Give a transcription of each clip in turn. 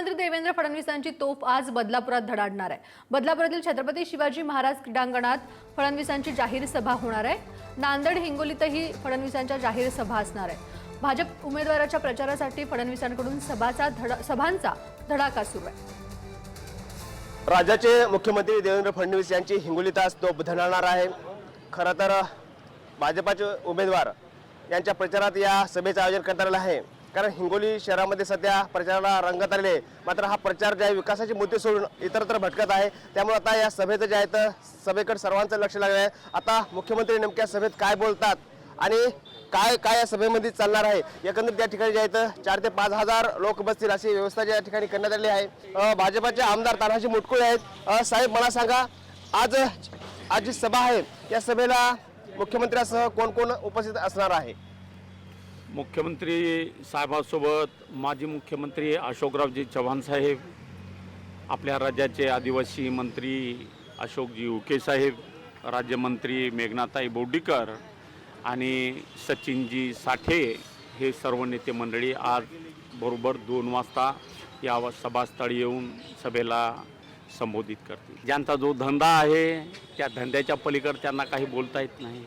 मुख्यमंत्री देवेंद्र फडणवीसांची तोफ आज बदलापुरात धडाडणार आहे. बदलापुरातील छत्रपती शिवाजी महाराज क्रीडांगणात फडणवीसांची जाहीर सभा होणार आहे. नांदेड हिंगोलीतही फडणवीसांच्या जाहीर सभा असणार आहे. भाजप उमेदवाराच्या प्रचारासाठी फडणवीसांकडून सभाचा धडा सभांचा धडाका सुरू आहे. राज्याचे मुख्यमंत्री देवेंद्र फडणवीस यांची हिंगोली तास तो धनाणार आहे. खरं तर भाजपाचे उमेदवार यांच्या प्रचारात या सभेचं आयोजन करण्यात आलं आहे. कारण हिंगोली शहरामध्ये सध्या प्रचाराला रंगत आलेले आहे. मात्र हा प्रचार जे आहे विकासाचे मुद्दे सोडून इतरत्र भटकत आहे त्यामुळे आता या सभेचं जे आहे तर सभेकडे सर्वांचं लक्ष लागलं आहे आता मुख्यमंत्री नेमक्या सभेत काय बोलतात आणि काय काय या सभेमध्ये चालणार आहे? एकंदरीत त्या ठिकाणी जे आहे तर चार ते पाच हजार लोक बसतील अशी व्यवस्था या ठिकाणी करण्यात आली आहे. भाजपाचे आमदार तानाजी मुटकुळे आहेत. साहेब मला सांगा आज आज जी सभा आहे या सभेला मुख्यमंत्र्यासह कोण कोण उपस्थित असणार आहे? मुख्यमंत्री साहेबांसोबत माजी मुख्यमंत्री अशोकरावजी चव्हाण साहेब आपल्या राज्याचे आदिवासी मंत्री अशोकजी उके साहेब राज्यमंत्री मेघनाताई बोर्डीकर आणि सचिनजी साठे हे सर्व नेते मंडळी आज बरोबर दोन वाजता या सभास्थळी येऊन सभेला संबोधित करतील. ज्यांचा जो धंदा आहे त्या धंद्याच्या पलीकडे त्यांना काही बोलता येत नाही.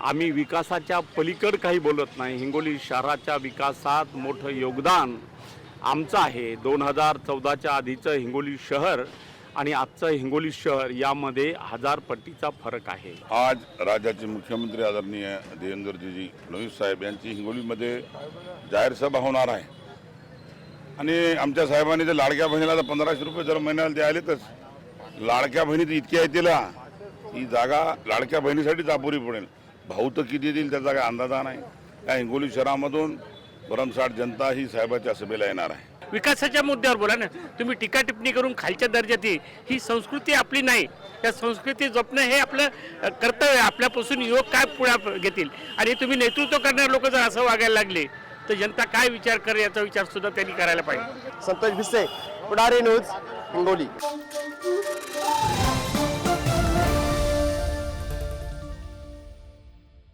आम्ही विकासाच्या पलीकड काही बोलत नाही. हिंगोली शहराच्या विकासात मोठं योगदान आमचं आहे. दोन हजार चौदाच्या आधीचं हिंगोली शहर आणि आजचं हिंगोली शहर यामध्ये हजार पट्टीचा फरक आहे. आज राज्याचे मुख्यमंत्री आदरणीय देवेंद्रजी फडणवीस साहेब यांची हिंगोलीमध्ये जाहीर सभा होणार आहे. आणि आमच्या साहेबांनी जर लाडक्या बहिणीला तर पंधराशे रुपये जर महिन्याला द्यायलेतच लाडक्या बहिणी इतकी आहे तिला. ही जागा लाडक्या बहिणीसाठीच अपुरी पडेल. भाऊ तर किती देतील त्याचा काय अंदाजा नाही. या हिंगोली शहरामधून भरमसाठ जनता ही साहेबाच्या सभेला येणार आहे. विकासाच्या मुद्द्यावर बोला ना. तुम्ही टीका टिप्पणी करून खालच्या दर्जाची ही संस्कृती आपली नाही. त्या संस्कृती जपणं हे आपलं कर्तव्य आहे. आपल्यापासून युवक काय पुढे घेतील? आणि तुम्ही नेतृत्व करणारे लोक जर असं वागायला लागले तर जनता काय विचार करेल याचा विचार सुद्धा त्यांनी करायला पाहिजे. संतोष भिसे पुढारी न्यूज हिंगोली.